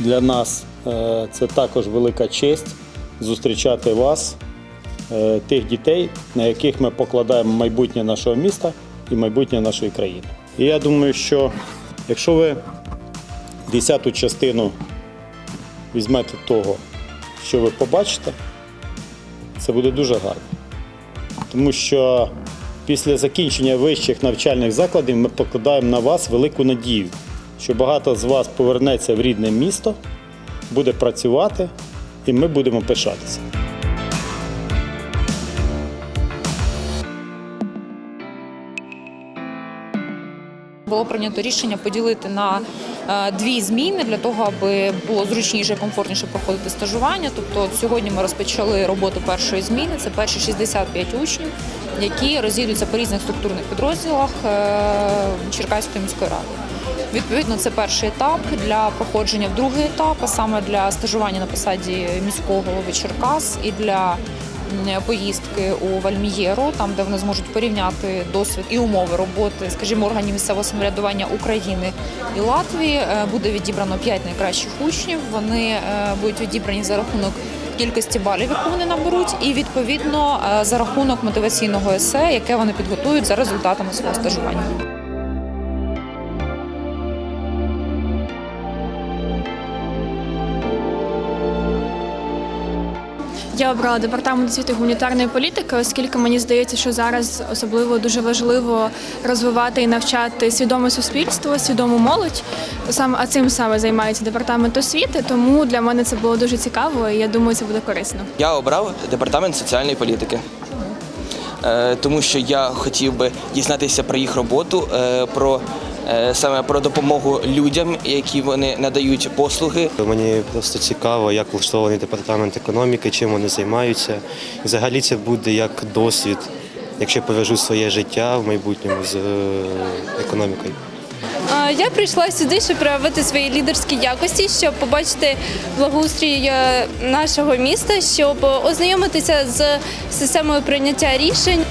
Для нас е, це також велика честь зустрічати вас, е, тих дітей, на яких ми покладаємо майбутнє нашого міста і майбутнє нашої країни. І я думаю, що якщо ви десяту частину візьмете того, що ви побачите, це буде дуже гарно. Тому що після закінчення вищих навчальних закладів ми покладаємо на вас велику надію, що багато з вас повернеться в рідне місто, буде працювати, і ми будемо пишатися. Було прийнято рішення поділити на е, дві зміни для того, аби було зручніше, і комфортніше проходити стажування. Тобто сьогодні ми розпочали роботу першої зміни. Це перші 65 учнів, які розійдуться по різних структурних підрозділах е, Черкаської міської ради. Відповідно, це перший етап для проходження в другий етап, а саме для стажування на посаді міського голови Черкас і для поїздки у Вальмієру, там де вони зможуть порівняти досвід і умови роботи, скажімо, органів місцевого самоврядування України і Латвії. Е, Буде відібрано 5 найкращих учнів. Вони е, будуть відібрані за рахунок кількості балів, яку вони наберуть, і відповідно е, за рахунок мотиваційного есе, яке вони підготують за результатами свого стажування. Я обрала департамент освіти гуманітарної політики, оскільки мені здається, що зараз особливо дуже важливо розвивати і навчати свідоме суспільство, свідому молодь. Саме а цим саме займається департамент освіти. Тому для мене це було дуже цікаво, і я думаю, це буде корисно. Я обрав департамент соціальної політики, Е, тому що я хотів би дізнатися про їх роботу, е, про саме про допомогу людям, які вони надають послуги. Мені просто цікаво, як влаштований департамент економіки, чим вони займаються. Взагалі це буде як досвід, якщо пов'яжу своє життя в майбутньому з е, економікою. Я прийшла сюди, щоб проявити свої лідерські якості, щоб побачити благоустрій е, нашого міста, щоб ознайомитися з системою прийняття рішень.